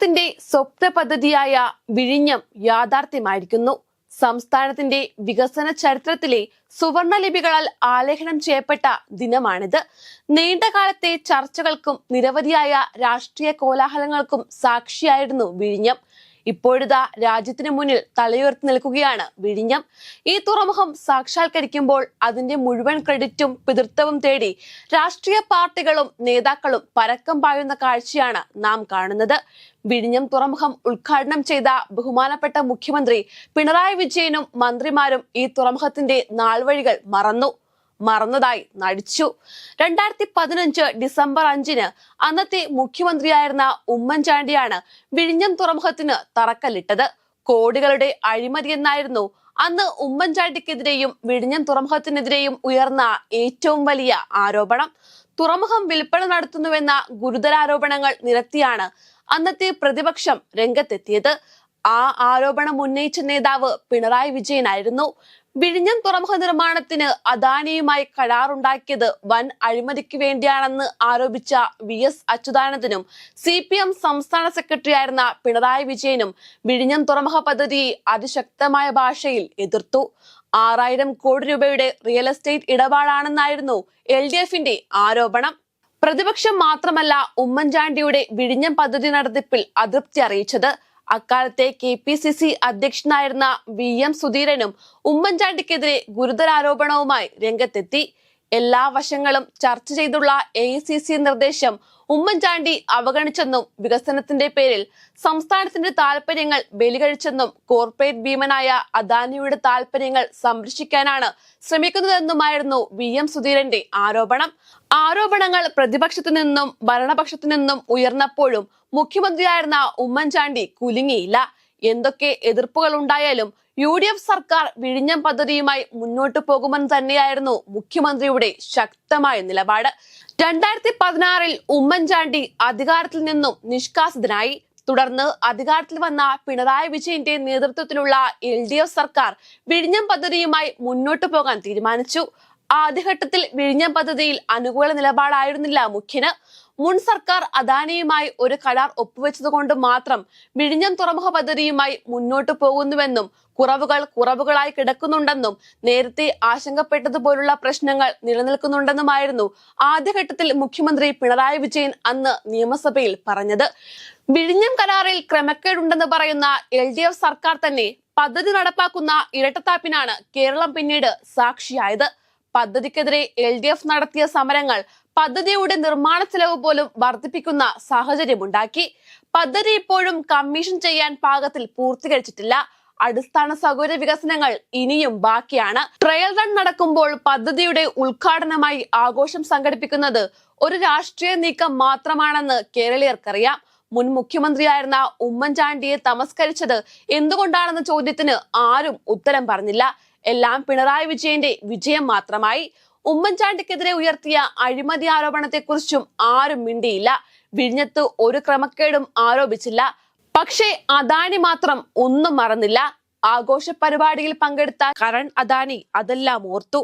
കേരളത്തിന്റെ സ്വപ്ന പദ്ധതിയായ വിഴിഞ്ഞം യാഥാർത്ഥ്യമായിരിക്കുന്നു. സംസ്ഥാനത്തിന്റെ വികസന ചരിത്രത്തിലെ സുവർണലിപികളാൽ ആലേഖനം ചെയ്യപ്പെട്ട ദിനമാണിത്. നീണ്ടകാലത്തെ ചർച്ചകൾക്കും നിരവധിയായ രാഷ്ട്രീയ കോലാഹലങ്ങൾക്കും സാക്ഷിയായിരുന്നു വിഴിഞ്ഞം. ഇപ്പോഴിതാ രാജ്യത്തിന് മുന്നിൽ തലയുയർത്തി നിൽക്കുകയാണ് വിഴിഞ്ഞം. ഈ തുറമുഖം സാക്ഷാത്കരിക്കുമ്പോൾ അതിന്റെ മുഴുവൻ ക്രെഡിറ്റും പിതൃത്വവും തേടി രാഷ്ട്രീയ പാർട്ടികളും നേതാക്കളും പരക്കം പായുന്ന കാഴ്ചയാണ് നാം കാണുന്നത്. വിഴിഞ്ഞം തുറമുഖം ഉദ്ഘാടനം ചെയ്ത ബഹുമാനപ്പെട്ട മുഖ്യമന്ത്രി പിണറായി വിജയനും മന്ത്രിമാരും ഈ തുറമുഖത്തിന്റെ നാൾവഴികൾ മറന്നു. മറന്നതായി നടിച്ചു. രണ്ടായിരത്തി പതിനഞ്ച് ഡിസംബർ അഞ്ചിന് അന്നത്തെ മുഖ്യമന്ത്രിയായിരുന്ന ഉമ്മൻചാണ്ടിയാണ് വിഴിഞ്ഞം തുറമുഖത്തിന് തറക്കല്ലിട്ടത്. കോടികളുടെ അഴിമതി എന്നായിരുന്നു അന്ന് ഉമ്മൻചാണ്ടിക്കെതിരെയും വിഴിഞ്ഞം തുറമുഖത്തിനെതിരെയും ഉയർന്ന ഏറ്റവും വലിയ ആരോപണം. തുറമുഖം വിൽപ്പന നടത്തുന്നുവെന്ന ഗുരുതരാരോപണങ്ങൾ നിരത്തിയാണ് അന്നത്തെ പ്രതിപക്ഷം രംഗത്തെത്തിയത്. ആ ആരോപണം ഉന്നയിച്ച നേതാവ് പിണറായി വിജയനായിരുന്നു. വിഴിഞ്ഞം തുറമുഖ നിർമ്മാണത്തിന് അദാനിയുമായി കരാറുണ്ടാക്കിയത് വൻ അഴിമതിക്ക് വേണ്ടിയാണെന്ന് ആരോപിച്ച വി എസ് അച്യുതാനന്ദനും സി പി എം സംസ്ഥാന സെക്രട്ടറിയായിരുന്ന പിണറായി വിജയനും വിഴിഞ്ഞം തുറമുഖ പദ്ധതി അതിശക്തമായ ഭാഷയിൽ എതിർത്തു. ആറായിരം കോടി രൂപയുടെ റിയൽ എസ്റ്റേറ്റ് ഇടപാടാണെന്നായിരുന്നു എൽ ഡി എഫിന്റെ ആരോപണം. പ്രതിപക്ഷം മാത്രമല്ല ഉമ്മൻചാണ്ടിയുടെ വിഴിഞ്ഞം പദ്ധതി നടത്തിപ്പിൽ അതൃപ്തി അറിയിച്ചത്. അക്കാലത്തെ കെ പി സി സി അധ്യക്ഷനായിരുന്ന വി എം സുധീരനും ഉമ്മൻചാണ്ടിക്കെതിരെ ഗുരുതരാരോപണവുമായി രംഗത്തെത്തി. എല്ലാ വശങ്ങളും ചർച്ച ചെയ്തുള്ള എ നിർദ്ദേശം ഉമ്മൻചാണ്ടി അവഗണിച്ചെന്നും വികസനത്തിന്റെ പേരിൽ സംസ്ഥാനത്തിന്റെ താൽപര്യങ്ങൾ ബലികഴിച്ചെന്നും കോർപ്പറേറ്റ് ഭീമനായ അദാനിയുടെ താൽപര്യങ്ങൾ സംരക്ഷിക്കാനാണ് ശ്രമിക്കുന്നതെന്നുമായിരുന്നു വി എം സുധീരന്റെ ആരോപണം. ആരോപണങ്ങൾ പ്രതിപക്ഷത്തു നിന്നും ഭരണപക്ഷത്തു നിന്നും ഉയർന്നപ്പോഴും മുഖ്യമന്ത്രിയായിരുന്ന ഉമ്മൻചാണ്ടി കുലുങ്ങിയില്ല. എന്തൊക്കെ എതിർപ്പുകൾ ഉണ്ടായാലും യു ഡി എഫ് സർക്കാർ വിഴിഞ്ഞം പദ്ധതിയുമായി മുന്നോട്ടു പോകുമെന്ന് തന്നെയായിരുന്നു മുഖ്യമന്ത്രിയുടെ ശക്തമായ നിലപാട്. രണ്ടായിരത്തി പതിനാറിൽ ഉമ്മൻചാണ്ടി അധികാരത്തിൽ നിന്നും നിഷ്കാസിതനായി. തുടർന്ന് അധികാരത്തിൽ വന്ന പിണറായി വിജയന്റെ നേതൃത്വത്തിലുള്ള എൽ സർക്കാർ വിഴിഞ്ഞം പദ്ധതിയുമായി മുന്നോട്ടു പോകാൻ തീരുമാനിച്ചു. ആദ്യഘട്ടത്തിൽ വിഴിഞ്ഞം പദ്ധതിയിൽ അനുകൂല നിലപാടായിരുന്നില്ല. മുഖ്യന് മുൻ സർക്കാർ അദാനിയുമായി ഒരു കരാർ ഒപ്പുവെച്ചതുകൊണ്ട് മാത്രം വിഴിഞ്ഞം തുറമുഖ പദ്ധതിയുമായി മുന്നോട്ടു പോകുന്നുവെന്നും കുറവുകൾ കുറവുകളായി കിടക്കുന്നുണ്ടെന്നും നേരത്തെ ആശങ്കപ്പെട്ടതുപോലുള്ള പ്രശ്നങ്ങൾ നിലനിൽക്കുന്നുണ്ടെന്നുമായിരുന്നു ആദ്യഘട്ടത്തിൽ മുഖ്യമന്ത്രി പിണറായി വിജയൻ അന്ന് നിയമസഭയിൽ പറഞ്ഞത്. വിഴിഞ്ഞം കരാറിൽ ക്രമക്കേടുണ്ടെന്ന് പറയുന്ന എൽ ഡി എഫ് സർക്കാർ തന്നെ പദ്ധതി നടപ്പാക്കുന്ന ഇരട്ടത്താപ്പിനാണ് കേരളം പിന്നീട് സാക്ഷിയായത്. പദ്ധതിക്കെതിരെ എൽ ഡി എഫ് നടത്തിയ സമരങ്ങൾ പദ്ധതിയുടെ നിർമ്മാണ ചെലവ് പോലും വർദ്ധിപ്പിക്കുന്ന സാഹചര്യമുണ്ടാക്കി. പദ്ധതി ഇപ്പോഴും കമ്മീഷൻ ചെയ്യാൻ പാകത്തിൽ പൂർത്തീകരിച്ചിട്ടില്ല. അടിസ്ഥാന സൗകര്യ വികസനങ്ങൾ ഇനിയും ബാക്കിയാണ്. ട്രയൽ റൺ നടക്കുമ്പോൾ പദ്ധതിയുടെ ഉദ്ഘാടനമായി ആഘോഷം സംഘടിപ്പിക്കുന്നത് ഒരു രാഷ്ട്രീയ നീക്കം മാത്രമാണെന്ന് കേരളീയർക്കറിയാം. മുൻ മുഖ്യമന്ത്രിയായിരുന്ന ഉമ്മൻചാണ്ടിയെ തമസ്കരിച്ചത് എന്തുകൊണ്ടാണെന്ന ചോദ്യത്തിന് ആരും ഉത്തരം പറഞ്ഞില്ല. എല്ലാം പിണറായി വിജയന്റെ വിജയം മാത്രമായി ഉമ്മൻചാണ്ടിക്കെതിരെ ഉയർത്തിയ അഴിമതി ആരോപണത്തെക്കുറിച്ചും ആരും മിണ്ടിയില്ല. വിഴിഞ്ഞത്ത് ഒരു ക്രമക്കേടും ആരോപിച്ചില്ല. പക്ഷേ അദാനി മാത്രം ഒന്നും മറന്നില്ല. ആഘോഷ പരിപാടിയിൽ പങ്കെടുത്ത കരൺ അദാനി അതെല്ലാം ഓർത്തു.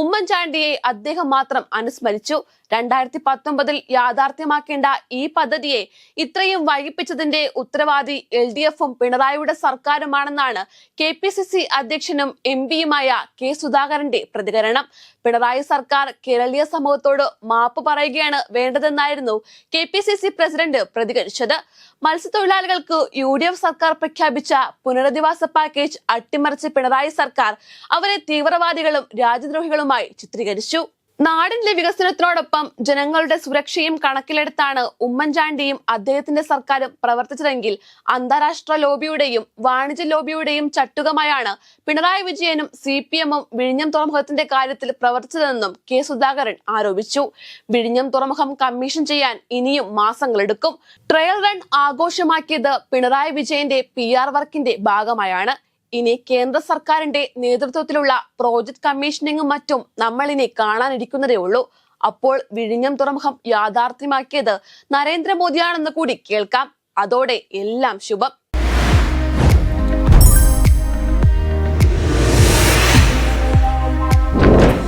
ഉമ്മൻചാണ്ടിയെ അദ്ദേഹം മാത്രം അനുസ്മരിച്ചു. രണ്ടായിരത്തി പത്തൊമ്പതിൽ യാഥാർത്ഥ്യമാക്കേണ്ട ഈ പദ്ധതിയെ ഇത്രയും വൈകിപ്പിച്ചതിന്റെ ഉത്തരവാദി എൽ ഡി എഫും പിണറായിയുടെ സർക്കാരുമാണെന്നാണ് കെ പി സി സി അധ്യക്ഷനും എം പിയുമായ കെ സുധാകരന്റെ പ്രതികരണം. പിണറായി സർക്കാർ കേരളീയ സമൂഹത്തോട് മാപ്പ് പറയുകയാണ് വേണ്ടതെന്നായിരുന്നു K P C C president പ്രതികരിച്ചത്. മത്സ്യത്തൊഴിലാളികൾക്ക് യു ഡി എഫ് സർക്കാർ പ്രഖ്യാപിച്ച പുനരധിവാസ പാക്കേജ് അട്ടിമറിച്ച പിണറായി സർക്കാർ അവരെ തീവ്രവാദികളും രാജ്യദ്രോഹികളുമായി ചിത്രീകരിച്ചു. നാടിന്റെ വികസനത്തിനോടൊപ്പം ജനങ്ങളുടെ സുരക്ഷയും കണക്കിലെടുത്താണ് ഉമ്മൻചാണ്ടിയും അദ്ദേഹത്തിന്റെ സർക്കാരും പ്രവർത്തിച്ചതെങ്കിൽ അന്താരാഷ്ട്ര ലോബിയുടെയും വാണിജ്യ ലോബിയുടെയും ചട്ടുകമായാണ് പിണറായി വിജയനും സി പി എമ്മും വിഴിഞ്ഞം തുറമുഖത്തിന്റെ കാര്യത്തിൽ പ്രവർത്തിച്ചതെന്നും കെ സുധാകരൻ ആരോപിച്ചു. വിഴിഞ്ഞം തുറമുഖം കമ്മീഷൻ ചെയ്യാൻ ഇനിയും മാസങ്ങളെടുക്കും ട്രയൽ റൺ ആഘോഷമാക്കിയത് പിണറായി വിജയന്റെ പി വർക്കിന്റെ ഭാഗമായാണ്. ഇനി കേന്ദ്ര സർക്കാരിന്റെ നേതൃത്വത്തിലുള്ള പ്രോജക്ട് കമ്മീഷനിങ്ങും മറ്റും നമ്മൾ ഇനി കാണാനിരിക്കുന്നതേ ഉള്ളൂ. അപ്പോൾ വിഴിഞ്ഞം തുറമുഖം യാഥാർത്ഥ്യമാക്കിയത് നരേന്ദ്രമോദിയാണെന്ന് കൂടി കേൾക്കാം. അതോടെ എല്ലാം ശുഭം.